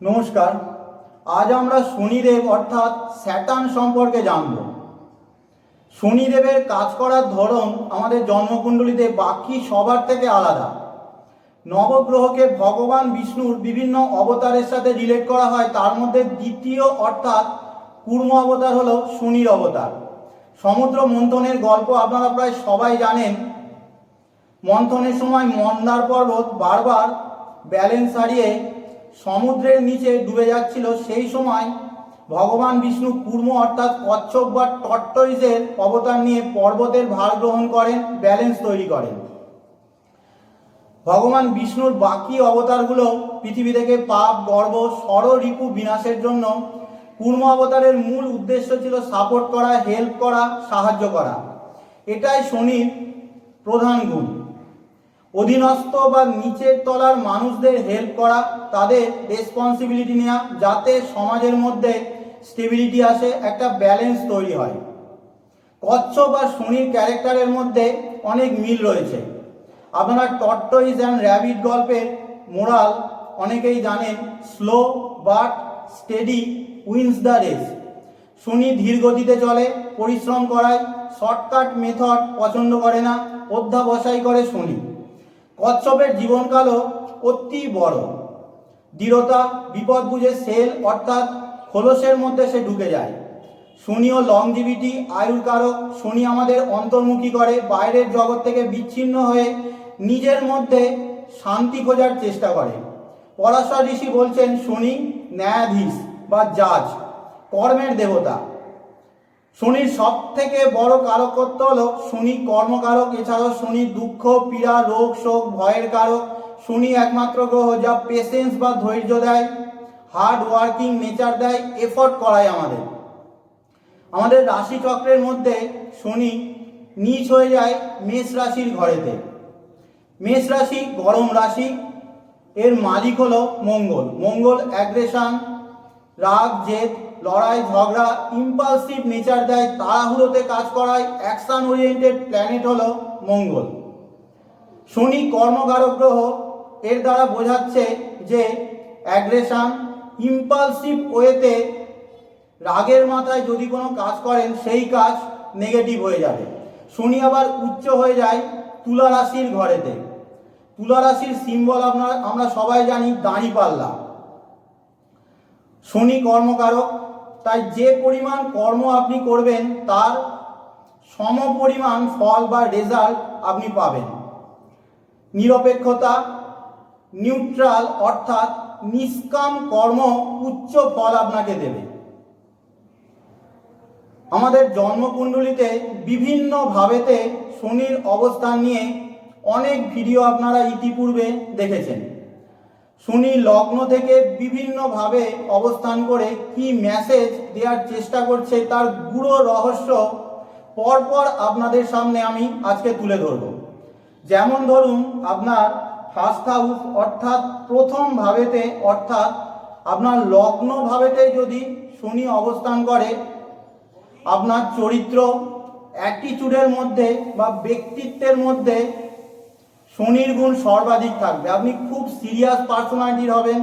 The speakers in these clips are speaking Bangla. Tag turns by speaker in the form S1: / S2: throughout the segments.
S1: নমস্কার, আজ আমরা শনিদেব অর্থাৎ স্যাটার্ন সম্পর্কে জানব। শনিদেবের কাজ করার ধরন আমাদের জন্মকুণ্ডলিতে বাকি সবার থেকে আলাদা। নবগ্রহকে ভগবান বিষ্ণুর বিভিন্ন অবতারের সাথে রিলেট করা হয়, তার মধ্যে দ্বিতীয় অর্থাৎ কুর্ম অবতার হলো শনির অবতার। সমুদ্র মন্থনের গল্প আপনারা প্রায় সবাই জানেন। মন্থনের সময় মন্দার পর্বত বারবার ব্যালেন্স হারিয়ে সমুদ্রের নিচে ডুবে যাচ্ছিল, সেই সময় ভগবান বিষ্ণু কুর্ম অর্থাৎ কচ্ছপ বা টট্টইসের অবতার নিয়ে পর্বতের ভার গ্রহণ করেন ব্যালেন্স তৈরি করেন। ভগবান বিষ্ণুর বাকি অবতারগুলো পৃথিবী থেকে পাপ, গর্ব ষড় রিপু বিনাশের জন্য কুর্ম অবতারের মূল উদ্দেশ্য ছিল সাপোর্ট করা হেল্প করা, সাহায্য করা। এটাই শনির প্রধান গুণ। অধীনস্থ বা নিচের তলার মানুষদের হেল্প করা, তাদের রেসপন্সিবিলিটি নেওয়া যাতে সমাজের মধ্যে স্টেবিলিটি আসে, একটা ব্যালেন্স তৈরি হয়। কচ্ছপ বা শনির ক্যারেক্টারের মধ্যে অনেক মিল রয়েছে। আপনারা টর্টইজ অ্যান্ড র্যাবিট গল্পের মোরাল অনেকেই জানেন slow but steady wins the race Shani ধীর গতিতে চলে, পরিশ্রম করায় শর্টকাট মেথড পছন্দ করে না, অধ্যাবসায় করে শনি কচ্ছপের জীবনকালও অতি বড়। দৃঢ়তা, বিপদ বুঝে সেল অর্থাৎ খোলসের মধ্যে সে ঢুকে যায়। শনি ও লংজিভিটি আয়ুর কারক, শনি আমাদের অন্তর্মুখী করে, বাইরের জগৎ থেকে বিচ্ছিন্ন হয়ে নিজের মধ্যে শান্তি খোঁজার চেষ্টা করে। পরাশর ঋষি বলছেন, শনি ন্যায়াধীশ বা জাজ, কর্মের দেবতা। শনির সব থেকে বড় কারকত্ব হলো শনি কর্মকারক, এছাড়াও শনি দুঃখ, পীড়া, রোগ, শোক, ভয়ের কারক। শনি একমাত্র গ্রহ যা পেশেন্স বা ধৈর্য দেয় হার্ড ওয়ার্কিং নেচার দেয় এফোর্ট করায় আমাদের। আমাদের রাশি চক্রের মধ্যে শনি নিচ হয়ে যায় মেষ রাশির ঘরেতে। মেষ রাশি গরম রাশি, এর মালিক হলো মঙ্গল। মঙ্গল অ্যাগ্রেশন রাগ, জেদ লড়াই, ঝগড়া ইম্পালসিভ নেচার দেয়, তাড়াহুড়োতে কাজ করায় অ্যাকশন ওরিয়েন্টেড প্ল্যানেট হলো মঙ্গল। শনি কর্মকারক গ্রহ এর দ্বারা বোঝাচ্ছে যে অ্যাগ্রেশন ইম্পালসিভ ওয়েতে রাগের মাথায় যদি কোনো কাজ করেন, সেই কাজ নেগেটিভ হয়ে যাবে। শনি আবার উচ্চ হয়ে যায় তুলা রাশির ঘরেতে। তুলা রাশির সিম্বল আপনার আমরা সবাই জানি, দাঁড়িপাল্লা। শনি কর্মকারক তাই যে পরিমাণ কর্ম আপনি করবেন, তার সম পরিমাণ ফল বা রেজাল্ট আপনি পাবেন। নিরপেক্ষতা নিউট্রাল অর্থাৎ নিষ্কাম কর্ম উচ্চ ফল আপনাকে দেবে। আমাদের জন্মকুণ্ডলিতে বিভিন্ন ভাবেতে শনির অবস্থান নিয়ে অনেক ভিডিও আপনারা ইতিপূর্বে দেখেছেন। শনি লগ্ন থেকে বিভিন্নভাবে অবস্থান করে কি মেসেজ দেওয়ার চেষ্টা করছে তার গুঁড়ো রহস্য পরপর আপনাদের সামনে আমি আজকে তুলে ধরব। যেমন ধরুন আপনার ফার্স্ট হাউস অর্থাৎ প্রথম ভাবেতে অর্থাৎ আপনার লগ্ন ভাবেতে যদি শনি অবস্থান করে, আপনার চরিত্র অ্যাটিটিউডের মধ্যে বা ব্যক্তিত্বের মধ্যে শনির গুণ সর্বাধিক থাকবে। আপনি খুব সিরিয়াস পার্সোনালিটির হবেন।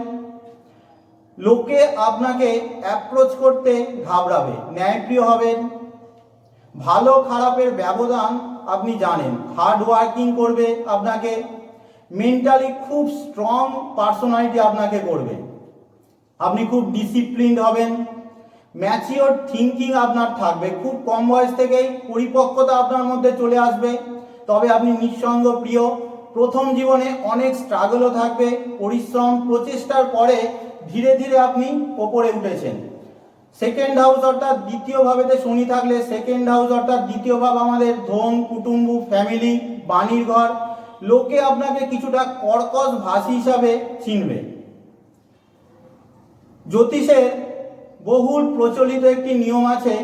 S1: লোকে আপনাকে অ্যাপ্রোচ করতে ঘাবড়াবে, ন্যায়প্রিয় হবেন। ভালো খারাপের ব্যবধান আপনি জানেন। হার্ড ওয়ার্কিং করবে আপনাকে। মেন্টালি খুব স্ট্রং পার্সোনালিটি আপনাকে করবে। আপনি খুব ডিসিপ্লিনড হবেন। ম্যাচিওর থিঙ্কিং আপনার থাকবে। খুব কম বয়স থেকেই পরিপক্কতা আপনার মধ্যে চলে আসবে। তবে আপনি নিঃসঙ্গ প্রিয়। প্রথম জীবনে অনেক স্ট্রাগলও থাকবে, পরিশ্রম, প্রচেষ্টার পরে ধীরে ধীরে আপনি ওপরে উঠেছেন। সেকেন্ড হাউস অর্থাৎ দ্বিতীয় ভাবেতে শনি থাকলে সেকেন্ড হাউস অর্থাৎ দ্বিতীয় ভাব আমাদের ধন, কুটুম্ব ফ্যামিলি বাণীর ঘর, লোকে আপনাকে কিছুটা কর্কশ ভাষী হিসাবে চিনবে। জ্যোতিষের বহুল প্রচলিত একটি নিয়ম আছে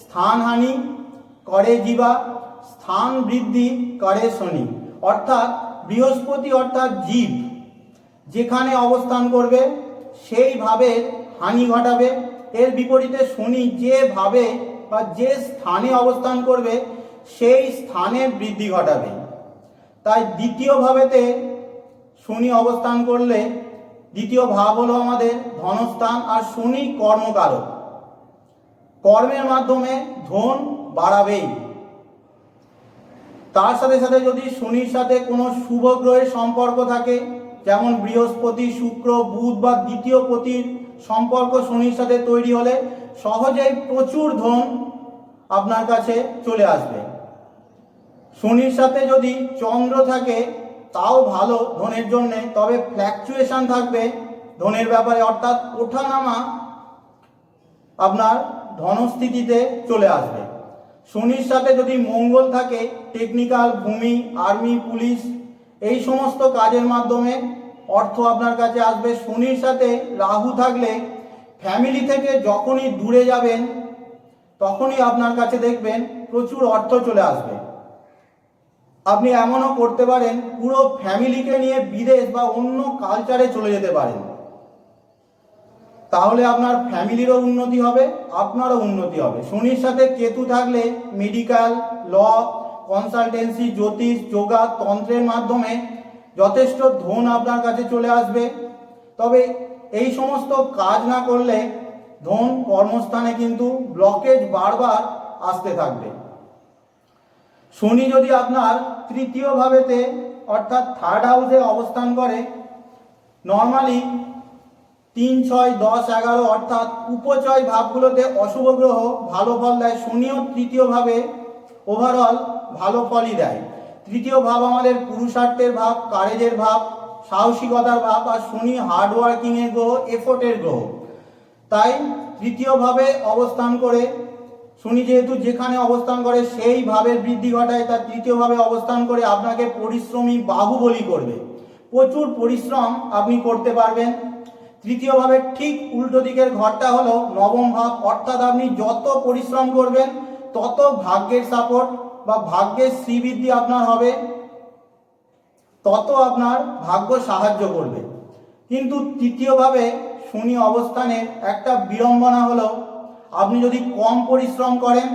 S1: স্থানহানি করে জীবা, স্থান বৃদ্ধি, করে শনি। অর্থাৎ বৃহস্পতি অর্থাৎ জীব, যেখানে অবস্থান করবে সেইভাবে হানি ঘটাবে। এর বিপরীতে শনি যেভাবে বা যে স্থানে অবস্থান করবে, সেই স্থানে বৃদ্ধি ঘটাবে। তাই দ্বিতীয় ভাবেতে শনি অবস্থান করলে, দ্বিতীয় ভাব হলো আমাদের ধনস্থান আর শনি কর্মকারক। কর্মের মাধ্যমে ধন বাড়াবেই। তার সাথে সাথে যদি শনির সাথে কোনো শুভ গ্রহের সম্পর্ক থাকে, যেমন বৃহস্পতি, শুক্র, বুধ বা দ্বিতীয় পতির সম্পর্ক শনির সাথে তৈরি হলে সহজেই প্রচুর ধন আপনার কাছে চলে আসবে। শনির সাথে যদি চন্দ্র থাকে, তাও ভালো ধনের জন্য, তবে ফ্ল্যাকচুয়েশন থাকবে ধনের ব্যাপারে, অর্থাৎ ওঠানামা আপনার ধনস্থিতিতে চলে আসবে। শনির সাথে যদি মঙ্গল থাকে টেকনিক্যাল ভূমি আর্মি পুলিশ এই সমস্ত কাজের মাধ্যমে অর্থ আপনার কাছে আসবে। শনির সাথে রাহু থাকলে ফ্যামিলি থেকে যখনই দূরে যাবেন, তখনই আপনার কাছে দেখবেন প্রচুর অর্থ চলে আসবে। আপনি এমনও করতে পারেন, পুরো ফ্যামিলিকে নিয়ে বিদেশ বা অন্য কালচারে চলে যেতে পারেন। তাহলে আপনার ফ্যামিলিরও উন্নতি হবে, আপনারও উন্নতি হবে। শনির সাথে কেতু থাকলে মেডিকেল ল, কনসালটেন্সি, জ্যোতিষ, যোগা তন্ত্রের মাধ্যমে যথেষ্ট ধন আপনার কাছে চলে আসবে। তবে এই সমস্ত কাজ না করলে ধন কর্মস্থানে কিন্তু ব্লকেজ বারবার আসতে থাকবে। শনি যদি আপনার তৃতীয় ভাবেতে অর্থাৎ থার্ড হাউসে অবস্থান করে নর্মালি তিন ছয় দশ এগারো অর্থাৎ উপচয় ভাবগুলোতে অশুভ গ্রহ ভালো ফল দেয়, শনিও তৃতীয়ভাবে ওভারঅল ভালো ফলই দেয়। তৃতীয় ভাব আমাদের পুরুষার্থের ভাব, কারেজের ভাব, সাহসিকতার ভাব, আর শনি হার্ডওয়ার্কিংয়ের গ্রহ এফোর্টের গ্রহ। তাই তৃতীয়ভাবে অবস্থান করে, শনি যেহেতু যেখানে অবস্থান করে সেই ভাবের বৃদ্ধি ঘটায় তার তৃতীয়ভাবে অবস্থান করে আপনাকে পরিশ্রমী বাহুবলী করবে। প্রচুর পরিশ্রম আপনি করতে পারবেন। তৃতীয়ভাবে ঠিক উল্টো দিকের ঘরটা হলো নবম ভাব। অর্থাৎ আপনি যত পরিশ্রম করবেন, তত ভাগ্যের সাপোর্ট বা ভাগ্যের শ্রীবৃদ্ধি আপনার হবে, তত আপনার ভাগ্য সাহায্য করবে। কিন্তু তৃতীয়ভাবে শনি অবস্থানের একটা বিড়ম্বনা হলো, আপনি যদি কম পরিশ্রম করেন,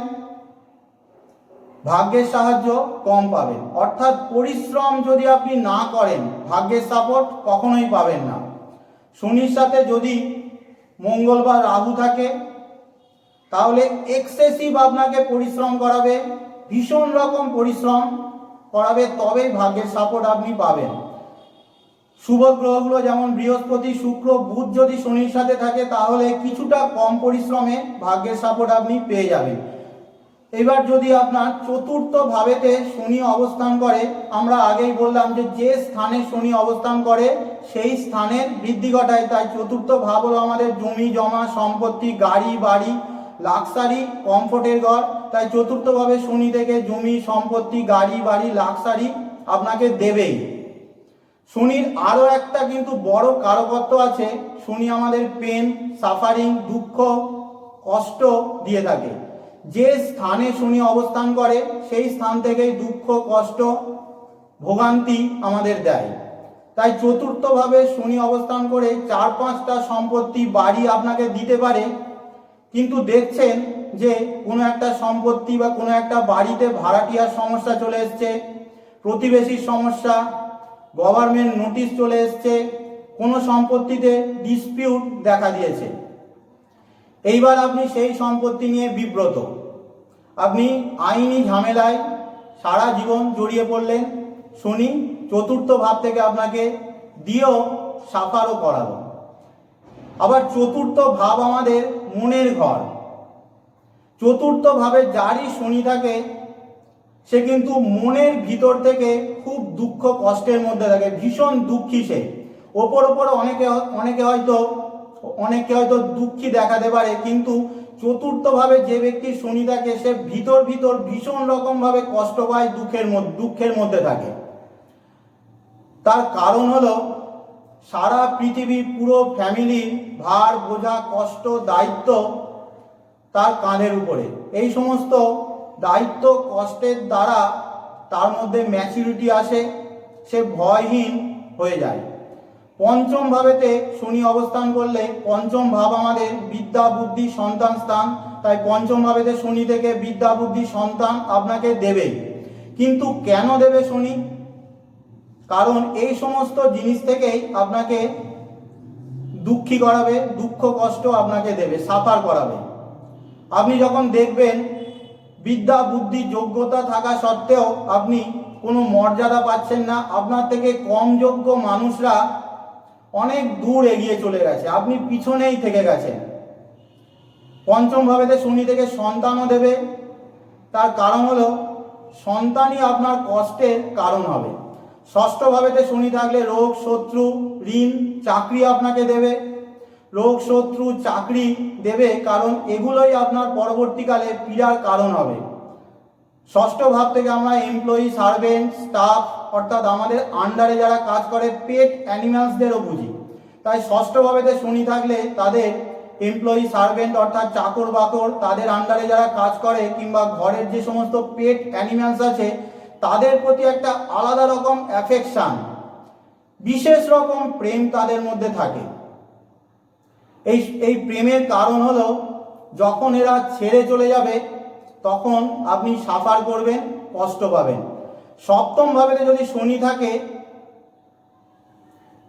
S1: ভাগ্যের সাহায্য কম পাবেন। অর্থাৎ পরিশ্রম যদি আপনি না করেন, ভাগ্যের সাপোর্ট কখনোই পাবেন না। শনির সাথে যদি মঙ্গল বা রাহু থাকে, তাহলে এক্সেসিভ আপনাকে পরিশ্রম করাবে, ভীষণ রকম পরিশ্রম করাবে, তবেই ভাগ্যের সাপোর্ট আপনি পাবেন। শুভ গ্রহগুলো যেমন বৃহস্পতি, শুক্র, বুধ যদি শনির সাথে থাকে, তাহলে কিছুটা কম পরিশ্রমে ভাগ্যের সাপোর্ট আপনি পেয়ে যাবেন। এবার যদি আপনার চতুর্থ ভাবেতে শনি অবস্থান করে, আমরা আগেই বললাম যে যে স্থানে শনি অবস্থান করে, সেই স্থানের বৃদ্ধি ঘটায়। তাই চতুর্থ ভাব হলো আমাদের জমি, জমা, সম্পত্তি, গাড়ি, বাড়ি লাক্সারি কমফোর্টের ঘর। তাই চতুর্থভাবে শনি থেকে জমি, সম্পত্তি, গাড়ি, বাড়ি লাক্সারি আপনাকে দেবেই। শনির আরও একটা কিন্তু বড় কারকত্ব আছে। শনি আমাদের পেন সাফারিং দুঃখ, কষ্ট দিয়ে থাকে। যে স্থানে শনি অবস্থান করে, সেই স্থান থেকেই দুঃখ, কষ্ট, ভোগান্তি আমাদের দেয়। তাই চতুর্থভাবে শনি অবস্থান করে চার পাঁচটা সম্পত্তি বাড়ি আপনাকে দিতে পারে। কিন্তু দেখছেন যে কোনো একটা সম্পত্তি বা কোনো একটা বাড়িতে ভাড়াটিয়ার সমস্যা চলে এসছে, প্রতিবেশীর সমস্যা গভর্নমেন্ট নোটিশ চলে এসছে, কোনো সম্পত্তিতে ডিসপিউট দেখা দিয়েছে। এইবার আপনি সেই সম্পত্তি নিয়ে বিব্রত। আপনি আইনি ঝামেলায় সারা জীবন জড়িয়ে পড়লেন, শনি চতুর্থ ভাব থেকে আপনাকে দিয়েও সাফারও করালো। আবার চতুর্থ ভাব আমাদের মনের ঘর। চতুর্থ ভাবে যারই শনি থাকে, সে কিন্তু মনের ভিতর থেকে খুব দুঃখ কষ্টের মধ্যে থাকে, ভীষণ দুঃখী সে। ওপর ওপর অনেকে অনেকে হয়তো অনেকে হয়তো দুঃখী দেখাতে পারে, কিন্তু চতুর্থভাবে যে ব্যক্তি শনি থাকে, সে ভিতর ভিতর ভীষণ রকমভাবে কষ্ট পায়, দুঃখের মধ্যে দুঃখের মধ্যে থাকে। তার কারণ হলো, সারা পৃথিবীর পুরো ফ্যামিলির ভার, বোঝা, কষ্ট, দায়িত্ব তার কাঁধের উপরে। এই সমস্ত দায়িত্ব, কষ্টের দ্বারা তার মধ্যে ম্যাচুরিটি আসে, সে ভয়হীন হয়ে যায়। পঞ্চম ভাবেতে শনি অবস্থান করলে পঞ্চম ভাব আমাদের বিদ্যা, বুদ্ধি, সন্তান স্থান। তাই পঞ্চম ভাবেতে শনি থেকে বিদ্যা, বুদ্ধি, সন্তান আপনাকে দেবে। কিন্তু কেন দেবে শনি? কারণ এই সমস্ত জিনিস থেকেই আপনাকে দুঃখী করাবে, দুঃখ, কষ্ট আপনাকে দেবে, সাফার করাবে। আপনি যখন দেখবেন বিদ্যা, বুদ্ধি, যোগ্যতা থাকা সত্ত্বেও আপনি কোনো মর্যাদা পাচ্ছেন না, আপনার থেকে কম যোগ্য মানুষরা অনেক দূর এগিয়ে চলে গেছে। আপনি পিছনেই থেকে গেছেন। পঞ্চম ভাবেতে শনি থেকে সন্তানও দেবে। তার কারণ হলো, সন্তানই আপনার কষ্টের কারণ হবে। ষষ্ঠ ভাবেতে শনি থাকলে রোগ, শত্রু, ঋণ, চাকরি আপনাকে দেবে। রোগ, শত্রু, চাকরি দেবে কারণ এগুলোই আপনার পরবর্তীকালে পীড়ার কারণ হবে। ষষ্ঠ ভাব থেকে আমরা এমপ্লয়ি সার্ভেন্ট স্টাফ অর্থাৎ আমাদের আন্ডারে যারা কাজ করে পেট অ্যানিমালসদেরও বুঝি। তাই ষষ্ঠ ভাবেতে শনি থাকলে তাদের এমপ্লয়ি সার্ভেন্ট অর্থাৎ চাকর বাকর তাদের আন্ডারে যারা কাজ করে কিংবা ঘরের যে সমস্ত পেট অ্যানিমালস আছে, তাদের প্রতি একটা আলাদা রকম অ্যাফেকশান বিশেষ রকম প্রেম তাদের মধ্যে থাকে। এই এই প্রেমের কারণ হলো, যখন এরা ছেড়ে চলে যাবে তখন আপনি সাফার করবেন, কষ্ট পাবেন। সপ্তম ভাবে যদি শনি থাকে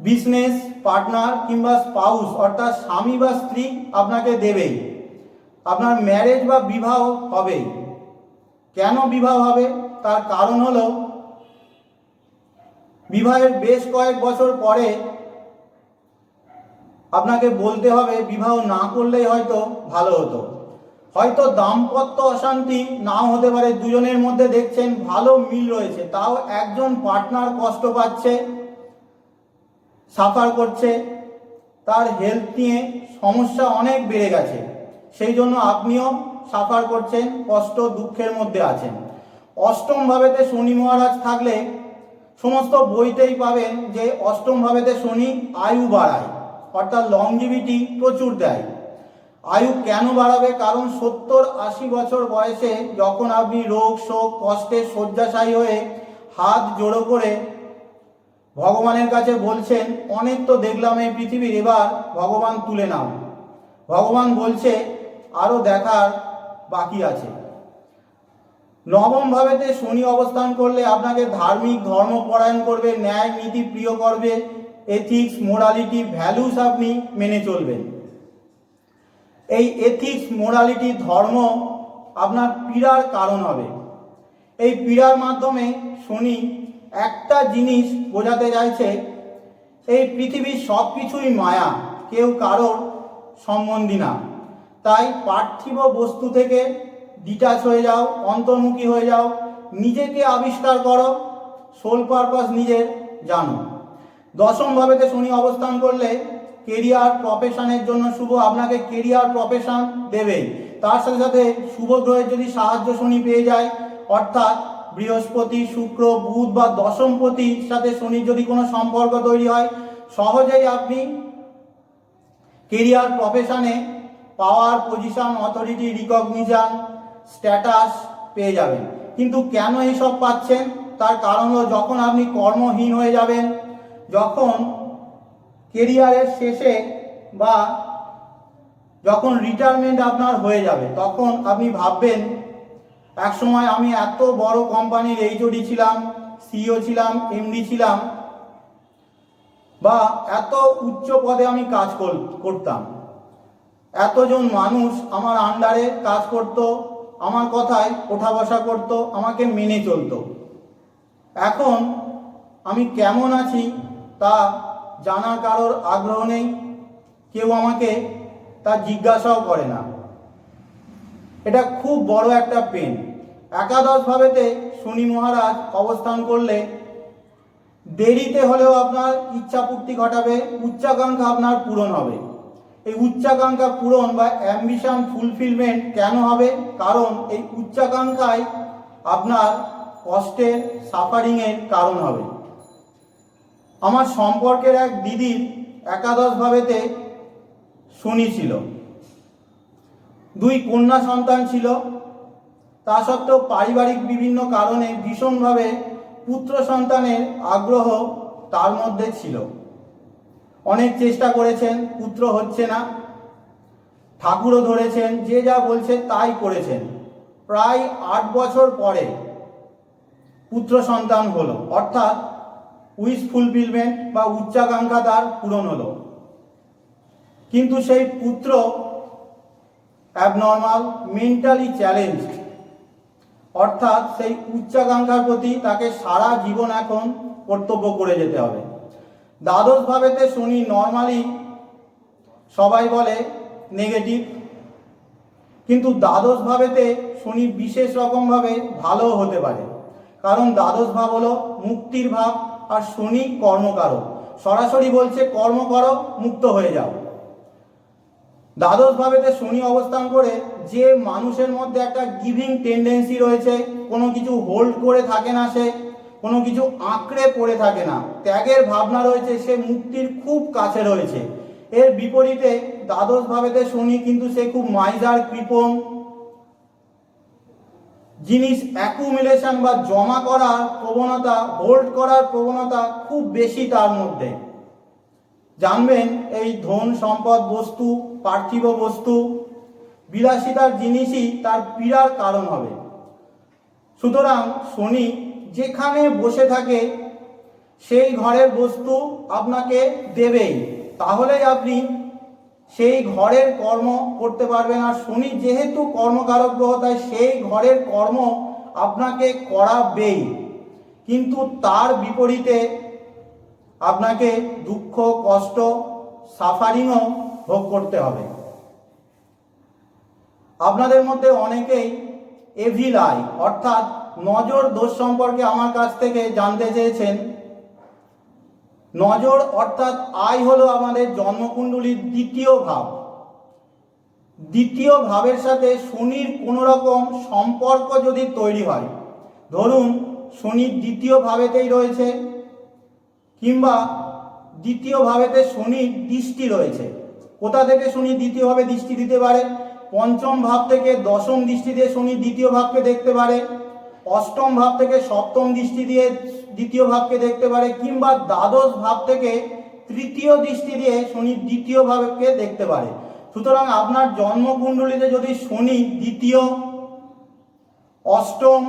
S1: বিজনেস পার্টনার কিংবা স্পাউস অর্থাৎ স্বামী বা স্ত্রী আপনাকে দেবেই আপনার ম্যারেজ বা বিবাহ হবেই কেন বিবাহ হবে? তার কারণ হলো, বিবাহের বেশ কয়েক বছর পরে আপনাকে বলতে হবে, বিবাহ না করলেই হয়তো ভালো হতো। হয়তো দাম্পত্য অশান্তি নাও হতে পারে, দুজনের মধ্যে দেখছেন ভালো মিল রয়েছে, তাও একজন পার্টনার কষ্ট পাচ্ছে সাফার করছে, তার হেলথ নিয়ে সমস্যা অনেক বেড়ে গেছে, সেই জন্য আপনিও সাফার করছেন, কষ্ট, দুঃখের মধ্যে আছেন। অষ্টম ভাবেতে শনি মহারাজ থাকলে সমস্ত বইতেই পাবেন যে অষ্টম ভাবেতে শনি আয়ু বাড়ায়, অর্থাৎ লংজিভিটি প্রচুর দেয়। আয়ু কেন বাড়াবে? কারণ সত্তর আশি বছর বয়সে যখন আপনি রোগ, শোক, কষ্টে শয্যাশায়ী হয়ে হাত জোড়ো করে ভগবানের কাছে বলছেন, অনেক তো দেখলাম এই পৃথিবীর, এবার ভগবান তুলে নাও। ভগবান বলছে আরও দেখার বাকি আছে। নবম ভাবেতে শনি অবস্থান করলে আপনাকে ধার্মিক ধর্ম পরায়ণ করবে, ন্যায়, নীতি প্রিয় করবে এথিক্স মোরালিটি ভ্যালুস আপনি মেনে চলবেন। এই এথিক্স মোরালিটি ধর্ম আপনার পীড়ার কারণ হবে। এই পীড়ার মাধ্যমে শনি একটা জিনিস বোঝাতে চাইছে, এই পৃথিবীর সব কিছুই মায়া, কেউ কারোর সম্বন্ধী না। তাই পার্থিব বস্তু থেকে ডিটাচ হয়ে যাও, অন্তর্মুখী হয়ে যাও, নিজেকে আবিষ্কার করো সোল পারপাস নিজের জানো। দশম ভাবেতে শনি অবস্থান করলে কেরিয়ার প্রফেশনের জন্য শুভ আপনাকে কেরিয়ার প্রফেশন দেবে। তার সাথে সাথে শুভ গ্রহের যদি সাহায্য শনি পেয়ে যায়, অর্থাৎ বৃহস্পতি, শুক্র, বুধ বা দশমপতির সাথে শনির যদি কোনো সম্পর্ক তৈরি হয়, সহজেই আপনি কেরিয়ার প্রফেশনে power position authority recognition status পেয়ে যাবেন। কিন্তু কেন এইসব পাচ্ছেন? তার কারণ হলো যখন আপনি কর্মহীন হয়ে যাবেন, যখন কেরিয়ারের শেষে বা যখন রিটায়ারমেন্ট আপনার হয়ে যাবে, তখন আপনি ভাববেন এক সময় আমি এত বড় কোম্পানির এইচওডি ছিলাম সিইও ছিলাম এমডি ছিলাম, বা এত উচ্চ পদে আমি কাজ কর- করতাম। এতজন মানুষ আমার আন্ডারে কাজ করত, আমার কথায় ওঠা বসা করত, আমাকে মেনে চলতো। এখন আমি কেমন আছি তা জানার কারোর আগ্রহ নেই, কেউ আমাকে তা জিজ্ঞাসাও করে না। এটা খুব বড় একটা পেন একাদশ ভাবেতে শনি মহারাজ অবস্থান করলে দেরিতে হলেও আপনার ইচ্ছা পূর্তি ঘটাবে, উচ্চাকাঙ্ক্ষা আপনার পূরণ হবে। এই উচ্চাকাঙ্ক্ষা পূরণ বা অ্যাম্বিশন ফুলফিলমেন্ট কেন হবে? কারণ এই উচ্চাকাঙ্ক্ষায় আপনার কষ্টের সাফারিংয়ের কারণ হবে। আমার সম্পর্কের এক দিদির একাদশ ভাবেতে শনি ছিল। দুই কন্যা সন্তান ছিল। তা সত্ত্বেও পারিবারিক বিভিন্ন কারণে ভীষণভাবে পুত্র সন্তানের আগ্রহ তার মধ্যে ছিল। অনেক চেষ্টা করেছেন, পুত্র হচ্ছে না। ঠাকুরও ধরেছেন, যে যা বলছে তাই করেছেন। প্রায় আট বছর পরে পুত্র সন্তান হলো। অর্থাৎ উইস ফুলফিলমেন্ট বা উচ্চাকাঙ্ক্ষা তার পূরণ হলো। কিন্তু সেই পুত্র অ্যাবনর্মাল মেন্টালি চ্যালেঞ্জ অর্থাৎ সেই উচ্চাকাঙ্ক্ষার প্রতি তাকে সারা জীবন এখন কর্তব্য করে যেতে হবে। দ্বাদশ ভাবেতে শনি নর্মালি সবাই বলে নেগেটিভ কিন্তু দ্বাদশ ভাবেতে শনি বিশেষ রকমভাবে ভালো হতে পারে। কারণ দ্বাদশ ভাব হলো মুক্তির ভাব আর শনি কর্মকারক সরাসরি বলছে, কর্ম করো, মুক্ত হয়ে যাও। দ্বাদশ ভাবেতে শনি অবস্থান করে যে মানুষের মধ্যে একটা গিভিং টেন্ডেন্সি রয়েছে, কোনো কিছু হোল্ড করে থাকে না সে, কোনো কিছু আঁকড়ে পড়ে থাকে না, ত্যাগের ভাবনা রয়েছে, সে মুক্তির খুব কাছে রয়েছে। এর বিপরীতে দ্বাদশ ভাবেতে শনি কিন্তু সে খুব মাইজার কৃপণ জিনিস অ্যাকুমুলেশন বা জমা করার প্রবণতা হোল্ড করার প্রবণতা খুব বেশি তার মধ্যে। জানবেন এই ধন সম্পদ বস্তু, পার্থিব বস্তু, বিলাসিতার জিনিসই তার পীড়ার কারণ হবে। সুতরাং শনি যেখানে বসে থাকে, সেই ঘরের বস্তু আপনাকে দেবেই। তাহলেই আপনি সেই ঘরের কর্ম করতে পারবেন আর শনি যেহেতু কর্মকারক গ্রহ, তাই সেই ঘরের কর্ম আপনাকে করাবেই। কিন্তু তার বিপরীতে আপনাকে দুঃখ, কষ্ট সাফারিংও ভোগ করতে হবে। আপনাদের মধ্যে অনেকেই এভিলাই অর্থাৎ নজর দোষ সম্পর্কে আমার কাছ থেকে জানতে চেয়েছেন। নজর অর্থাৎ আই হলো আমাদের জন্মকুণ্ডলীর দ্বিতীয় ভাব। দ্বিতীয় ভাবের সাথে শনির কোনো রকম সম্পর্ক যদি তৈরি হয়, ধরুন শনির দ্বিতীয় ভাবেতেই রয়েছে কিংবা দ্বিতীয় ভাবেতে শনির দৃষ্টি রয়েছে। কোথা থেকে শনি দ্বিতীয়ভাবে দৃষ্টি দিতে পারে? পঞ্চম ভাব থেকে দশম দৃষ্টি দিয়ে শনি দ্বিতীয় ভাবকে দেখতে পারে। অষ্টম ভাব থেকে সপ্তম দৃষ্টি দিয়ে দ্বিতীয় ভাবকে দেখতে পারে, কিংবা দ্বাদশ ভাব থেকে তৃতীয় দৃষ্টি দিয়ে শনি দ্বিতীয় ভাবকে দেখতে পারে। সুতরাং আপনার জন্মকুণ্ডলীতে যদি শনি দ্বিতীয়, অষ্টম,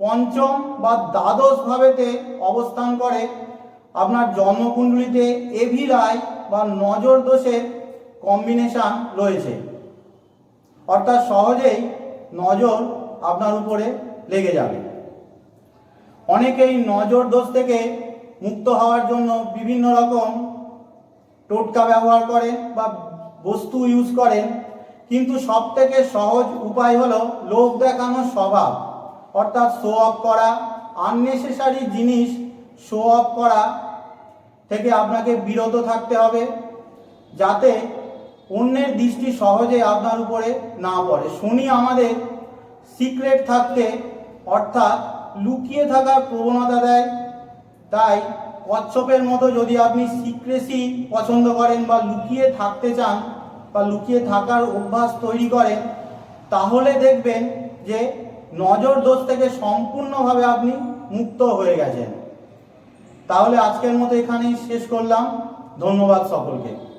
S1: পঞ্চম বা দ্বাদশ ভাবেতে অবস্থান করে, আপনার জন্মকুণ্ডলীতে এভিরাই বা নজর দোষের কম্বিনেশন রয়েছে। অর্থাৎ সহজেই নজর আপনার উপরে লেগে যাবে। অনেকেই নজর দোষ থেকে মুক্ত হওয়ার জন্য বিভিন্ন রকম টোটকা ব্যবহার করে বা বস্তু ইউজ করেন, কিন্তু সব থেকে সহজ উপায় হলো লোক দেখানোর স্বভাব, অর্থাৎ শো অফ করা আননেসেসারি জিনিস শো অফ করা থেকে আপনাকে বিরত থাকতে হবে, যাতে অন্যের দৃষ্টি সহজে আপনার উপরে না পড়ে। শনি আমাদের সিক্রেট থাকতে অর্থাৎ লুকিয়ে থাকার প্রবণতা দেয়। তাই কচ্ছপের মতো যদি আপনি সিক্রেসি পছন্দ করেন বা লুকিয়ে থাকতে চান বা লুকিয়ে থাকার অভ্যাস তৈরি করেন, তাহলে দেখবেন যে নজর দোষ থেকে সম্পূর্ণভাবে আপনি মুক্ত হয়ে গেছেন। তাহলে আজকের মতো এখানেই শেষ করলাম। ধন্যবাদ সকলকে।